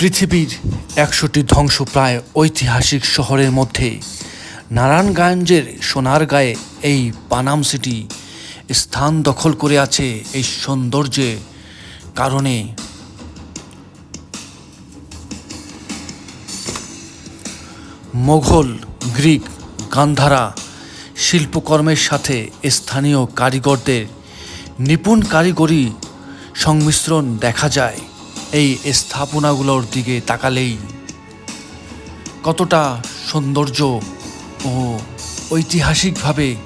পৃথিবীর একশোটি ধ্বংসপ্রায় ঐতিহাসিক শহরের মধ্যে নারায়ণগঞ্জের সোনারগাঁয়ে এই পানাম সিটি স্থান দখল করে আছে এই সৌন্দর্যের কারণে মোঘল, গ্রিক, গান্ধারা শিল্পকর্মের সাথে স্থানীয় কারিগরদের নিপুণ কারিগরি সংমিশ্রণ দেখা যায়। এই স্থাপনাগুলোর দিকে তাকালেই কতটা সৌন্দর্য ও ঐতিহাসিকভাবে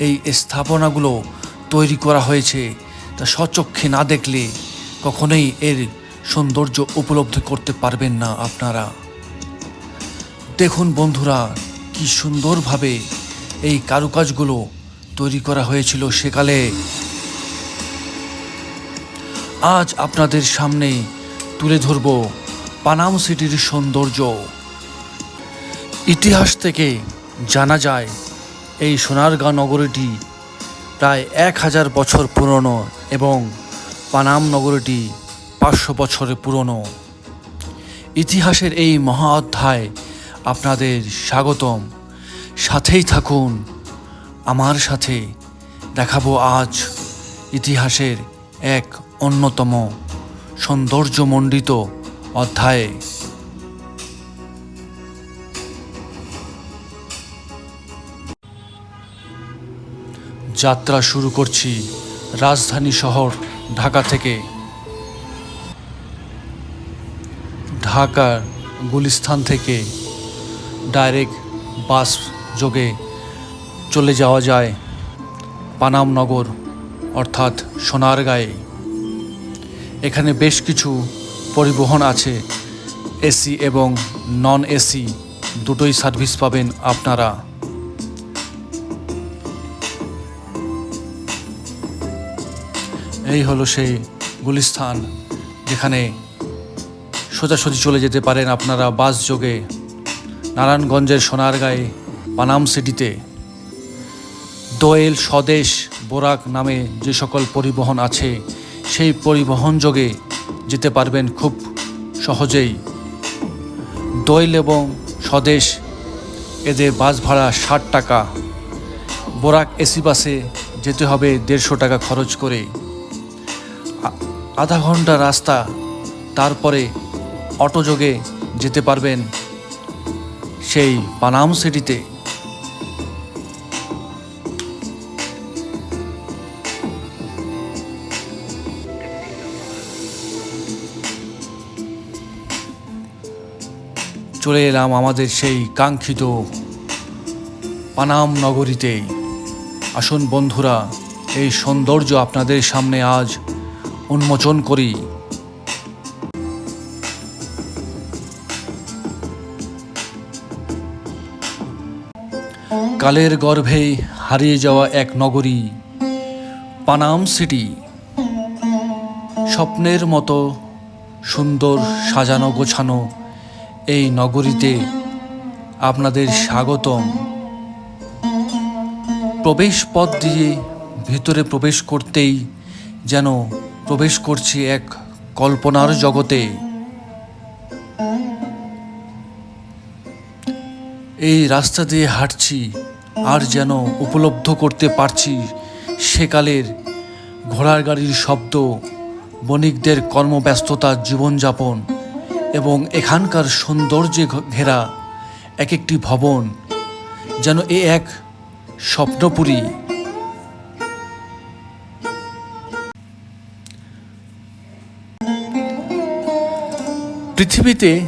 এই স্থাপনাগুলো তৈরি করা হয়েছে তা স্বচক্ষে না দেখলে কখনোই এর সৌন্দর্য উপলব্ধি করতে পারবেন না আপনারা। দেখুন বন্ধুরা, কি সুন্দরভাবে এই কারুকাজগুলো তৈরি করা হয়েছিল সেকালে। আজ আপনাদের সামনে তুলে ধরব পানাম সিটির সৌন্দর্য। ইতিহাস থেকে জানা যায়, এই সোনারগাঁ নগরীটি প্রায় এক হাজার বছর পুরনো এবং পানাম নগরীটি পাঁচশো বছরের পুরনো। ইতিহাসের এই মহা অধ্যায় আপনাদের স্বাগতম। সাথেই থাকুন, আমার সাথে দেখাবো আজ ইতিহাসের এক অন্যতম সৌন্দর্যমণ্ডিত অধ্যায়ে। যাত্রা শুরু করছি রাজধানী শহর ঢাকা থেকে। ঢাকার গুলিস্থান থেকে ডাইরেক্ট বাস যোগে চলে যাওয়া যায় পানামনগর, অর্থাৎ সোনারগাঁয়ে। এখানে বেশ কিছু পরিবহন আছে, এসি এবং নন এসি দুটোই সার্ভিস পাবেন আপনারা। এই হলো সেই গুলিস্থান, যেখানে সোজাসুজি চলে যেতে পারেন আপনারা বাস যোগে নারায়ণগঞ্জের সোনারগাঁয়ে, পানাম সিটিতে। দোয়েল স্বদেশ বোরাক নামে যে সকল পরিবহন আছে সেই পরিবহন যোগে যেতে পারবেন খুব সহজেই। দোয়েল এবং স্বদেশ এদের বাস ভাড়া ষাট টাকা। বোরাক এসি বাসে যেতে হবে দেড়শো টাকা খরচ করে। আধা ঘণ্টা রাস্তা, তারপরে অটো যোগে যেতে পারবেন সেই পানাম সিটিতে। চলে এলাম আমাদের সেই কাঙ্ক্ষিত পানাম নগরীতে। আসুন বন্ধুরা, এই সৌন্দর্য আপনাদের সামনে আজ উন্মোচন করি। কালের গর্ভেই হারিয়ে যাওয়া এক নগরী, পানাম সিটি। স্বপ্নের মতো সুন্দর সাজানো গোছানো এই নগরীতে আপনাদের স্বাগতম। প্রবেশ পথ দিয়ে ভিতরে প্রবেশ করতেই যেন প্রবেশ করছি এক কল্পনার জগতে। এই রাস্তা দিয়ে হাঁটছি আর যেন উপলব্ধ করতে পারছি সেকালের ঘোড়ার গাড়ির শব্দ, বণিকদের কর্মব্যস্ততার জীবনযাপন। এবং এখানকার সৌন্দর্যে ঘেরা এক একটি ভবন যেন এ এক স্বপ্নপুরী। পৃথিবীতে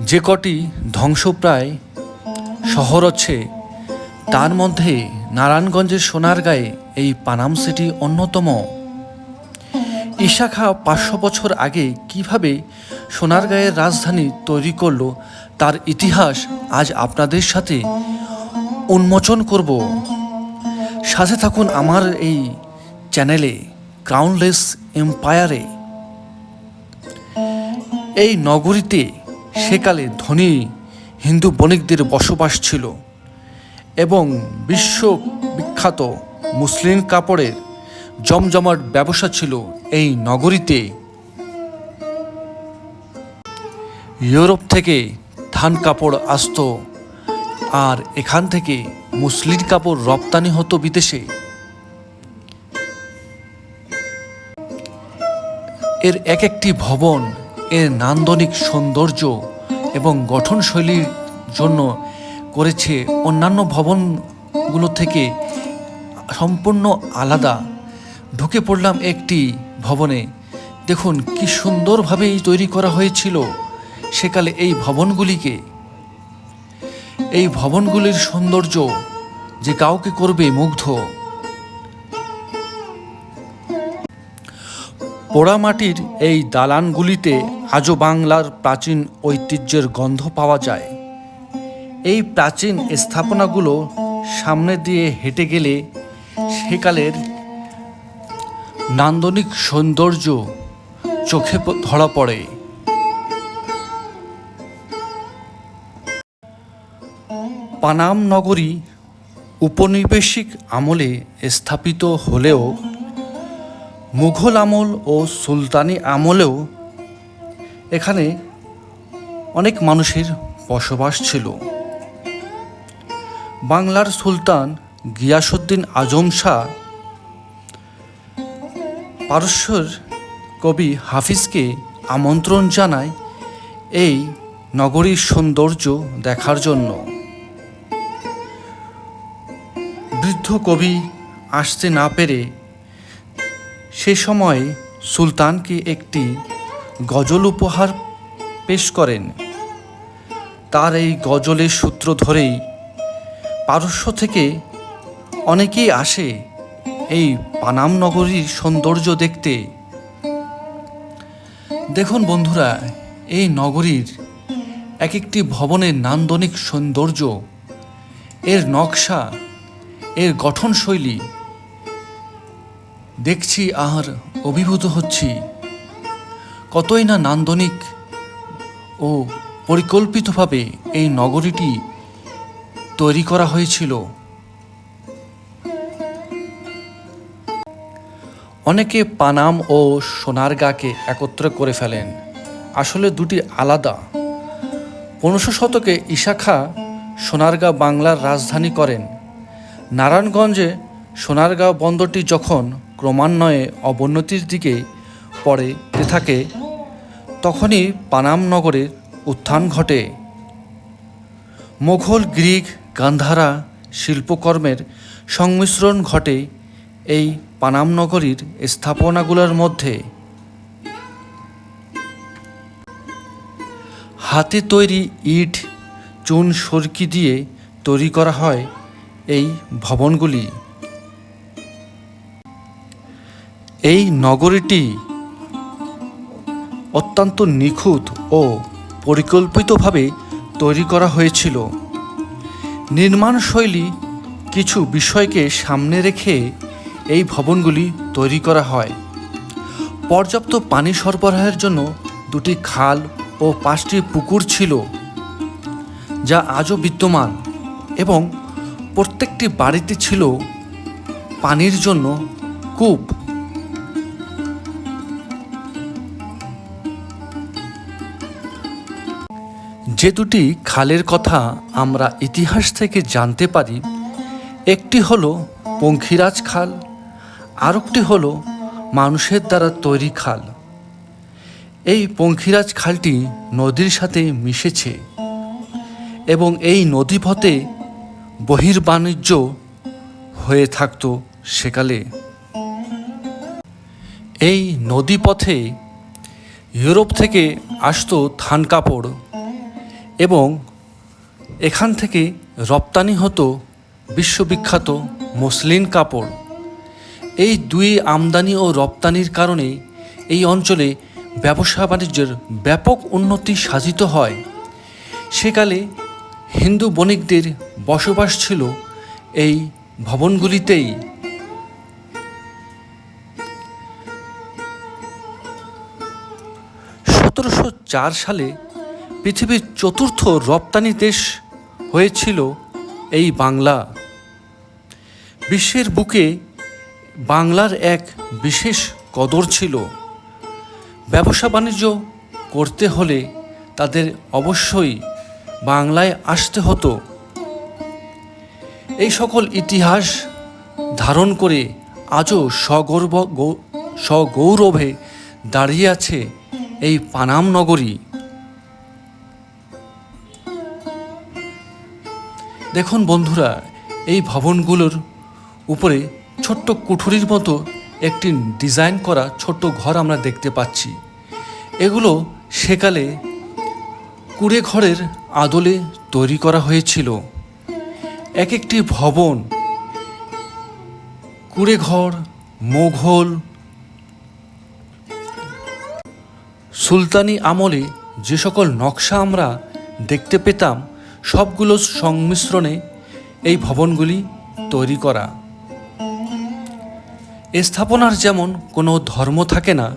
যে কটি ধ্বংসপ্রায় শহর আছে, তার মধ্যে নারায়ণগঞ্জের সোনার সোনারগাঁয়ে এই পানাম সিটি অন্যতম। ঈশাখা পাঁচশো বছর আগে কীভাবে সোনারগাঁয়ের রাজধানী তৈরি করল, তার ইতিহাস আজ আপনাদের সাথে উন্মোচন করব। সাথে থাকুন আমার এই চ্যানেলে ক্রাউনলেস এম্পায়ারে এই নগরীতে সেকালে ধনী হিন্দু বণিকদের বসবাস ছিল এবং বিশ্ব বিখ্যাত মুসলিম কাপড়ের জমজমাট ব্যবসা ছিল এই নগরীতে। ইউরোপ থেকে ধান কাপড় আসতো, আর এখান থেকে মুসলিম কাপড় রপ্তানি হতো বিদেশে। এর এক একটি ভবন এর নান্দনিক সৌন্দর্য এবং গঠনশৈলীর জন্য করেছে অন্যান্য ভবনগুলো থেকে সম্পূর্ণ আলাদা। ঢুকে পড়লাম একটি ভবনে। দেখুন কি সুন্দরভাবে এই তৈরি করা হয়েছিল। সেকালে এই ভবনগুলিকে, এই ভবনগুলির সৌন্দর্য যে কাউকে করবে মুগ্ধ। পোড়ামাটির এই দালানগুলিতে আজও বাংলার প্রাচীন ঐতিহ্যের গন্ধ পাওয়া যায়। এই প্রাচীন স্থাপনাগুলো সামনে দিয়ে হেঁটে গেলে সেকালের নান্দনিক সৌন্দর্য চোখে ধরা পড়ে। পানাম নগরী উপনিবেশিক আমলে স্থাপিত হলেও মুঘল আমল ও সুলতানি আমলেও এখানে অনেক মানুষের বসবাস ছিল। বাংলার সুলতান গিয়াসুদ্দিন আজম শাহ পারস্যর কবি হাফিজকে আমন্ত্রণ জানায় এই নগরীর সৌন্দর্য দেখার জন্য। বৃদ্ধ কবি আসতে না পেরে সে সময় সুলতানকে একটি গজল উপহার পেশ করেন। তার এই গজলের সূত্র ধরেই পারস্য থেকে অনেকেই আসে এই পানাম নগরীর সৌন্দর্য দেখতে। দেখুন বন্ধুরা, এই নগরীর এক একটি ভবনের নান্দনিক সৌন্দর্য, এর নকশা এর গঠনশৈলী। দেখছি আর অভিভূত হচ্ছি। কতই না নান্দনিক ও পরিকল্পিতভাবে এই নগরীটি তৈরি করা হয়েছিল। অনেকে পানাম ও সোনারগাঁকে একত্র করে ফেলেন। আসলে দুটি আলাদা। পনেরোশো শতকে ঈশা সোনারগাঁ বাংলার রাজধানী করেন। নারায়ণগঞ্জে সোনারগাঁও বন্দরটি যখন ক্রমান্বয়ে অবনতির দিকে পড়ে থাকে, তখনই পানাম নগরের উত্থান ঘটে। মোঘল, গ্রিক, গান্ধারা শিল্পকর্মের সংমিশ্রণ ঘটে এই পানাম নগরীর স্থাপনাগুলোর মধ্যে। হাতে তৈরি ইট, চুন, সরকি দিয়ে তৈরি করা হয়। এই ভবনগুলি। এই নগরীটি অত্যন্ত নিখুঁত ও পরিকল্পিতভাবে তৈরি করা হয়েছিল। নির্মাণশৈলী কিছু বিষয়কে সামনে রেখে এই ভবনগুলি তৈরি করা হয়। পর্যাপ্ত পানি সরবরাহের জন্য দুটি খাল ও পাঁচটি পুকুর ছিল, যা আজও বিদ্যমান এবং প্রত্যেকটি বাড়িতে ছিল পানির জন্য কূপ। যে দুটি খালের কথা আমরা ইতিহাস থেকে জানতে পারি, একটি হলো পঙ্খিরাজ খাল, আরেকটি হলো মানুষের দ্বারা তৈরি খাল। এই পঙ্খিরাজ খালটি নদীর সাথে মিশেছে এবং এই নদীপথে বহির্বাণিজ্য হয়ে থাকতো সেকালে। এই নদীপথে ইউরোপ থেকে আসতো ধান কাপড় এবং এখান থেকে রপ্তানি হতো বিশ্ববিখ্যাত মসলিন কাপড়। এই দুই আমদানি ও রপ্তানির কারণে এই অঞ্চলে ব্যবসা বাণিজ্যের ব্যাপক উন্নতি সাধিত হয়। সেকালে হিন্দু বণিকদের বসবাস ছিল এই ভবনগুলিতেই। সতেরোশো চার সালে পৃথিবীর চতুর্থ রপ্তানি দেশ হয়েছিল এই বাংলা। বিশ্বের বুকে বাংলার এক বিশেষ কদর ছিল। ব্যবসা বাণিজ্য করতে হলে তাদের অবশ্যই বাংলায় আসতে হতো। এই সকল ইতিহাস ধারণ করে আজও সগর্ব সগৌরবে দাঁড়িয়ে আছে এই পানাম নগরী। দেখুন বন্ধুরা, এই ভবনগুলোর উপরে ছোট্ট কুঠুরির মতো একটি ডিজাইন করা ছোট্ট ঘর আমরা দেখতে পাচ্ছি। এগুলো সেকালে কুড়ে ঘরের আদলে তৈরি করা হয়েছিল। এক একটি ভবন কুড়ে ঘর মোঘল, সুলতানি আমলে যে সকল নকশা আমরা দেখতে পেতাম, সবগুলো সংমিশ্রণে এই ভবনগুলি তৈরি করা। স্থাপনার যেমন কোনো ধর্ম থাকে না,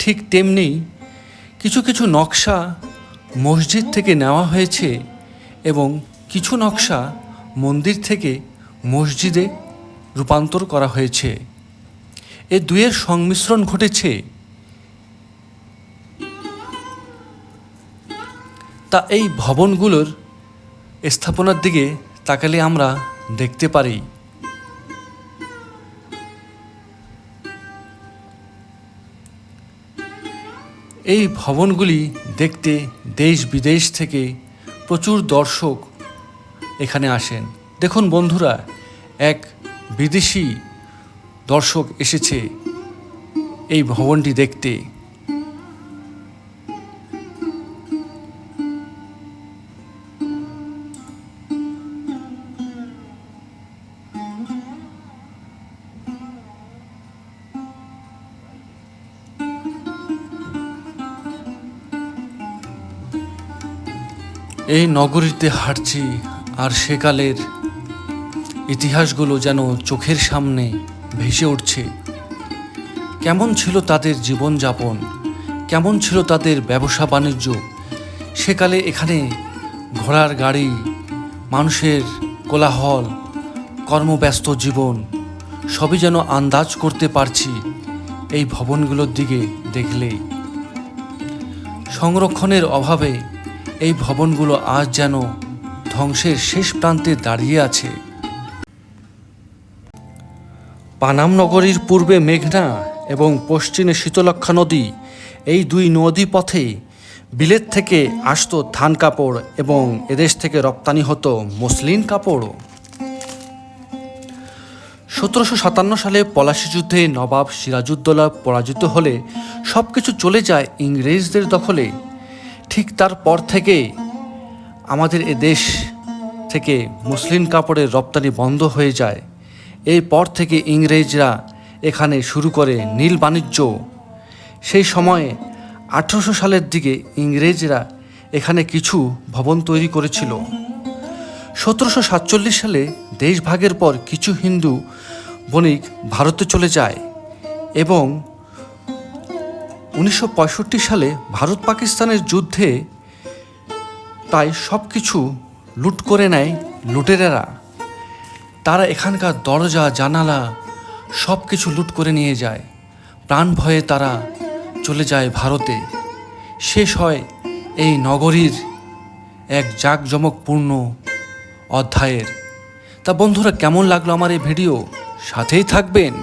ঠিক তেমনি কিছু কিছু নকশা মসজিদ থেকে নেওয়া হয়েছে এবং কিছু নকশা মন্দির থেকে মসজিদে রূপান্তর করা হয়েছে। এ দুয়ের সংমিশ্রণ ঘটেছে। তা এই ভবনগুলোর স্থাপনার দিকে তাকালে আমরা দেখতে পারি। এই ভবনগুলি দেখতে দেশ বিদেশ থেকে প্রচুর দর্শক এখানে আসেন। দেখুন বন্ধুরা, এক বিদেশি দর্শক এসেছে এই ভবনটি দেখতে। এই নগরীতে হাঁটছি আর সেকালের ইতিহাসগুলো যেন চোখের সামনে ভেসে উঠছে। কেমন ছিল তাদের জীবনযাপন? কেমন ছিল তাদের ব্যবসা বাণিজ্য? সেকালে এখানে ঘোড়ার গাড়ি, মানুষের কোলাহল, কর্মব্যস্ত জীবন, সবই যেন আন্দাজ করতে পারছি এই ভবনগুলোর দিকে দেখলেই। সংরক্ষণের অভাবে এই ভবনগুলো আজ যেন ধ্বংসের শেষ প্রান্তে দাঁড়িয়ে আছে। পানাম নগরীর পূর্বে মেঘনা এবং পশ্চিমে শীতলক্ষা নদী, এই দুই নদী পথে বিলেত থেকে আসতো ধান কাপড় এবং এদেশ থেকে রপ্তানি হতো মসলিন কাপড়ও সতেরোশো সাতান্ন সালে পলাশি যুদ্ধে নবাব সিরাজউদ্দৌলা পরাজিত হলে সব কিছু চলে যায় ইংরেজদের দখলে। ঠিক তারপর থেকে আমাদের এ দেশ থেকে মুসলিম কাপড়ের রপ্তানি বন্ধ হয়ে যায়। এরপর থেকে ইংরেজরা এখানে শুরু করে নীল বাণিজ্য। সেই সময়ে আঠেরোশো সালের দিকে ইংরেজরা এখানে কিছু ভবন তৈরি করেছিল। সতেরোশো সাতচল্লিশ সালে দেশভাগের পর কিছু হিন্দু বণিক ভারতে চলে যায় এবং উনিশশো পঁয়ষট্টি সালে ভারত পাকিস্তানের যুদ্ধে তাই সব কিছু লুট করে নেয় লুটেরেরা। তারা এখানকার দরজা, জানালা সব কিছু লুট করে নিয়ে যায়। প্রাণ ভয়ে তারা চলে যায় ভারতে। শেষ হয় এই নগরীর এক জাঁকজমকপূর্ণ অধ্যায়ের। তা বন্ধুরা, কেমন লাগল আমার এই ভিডিও? সাথেই থাকবেন।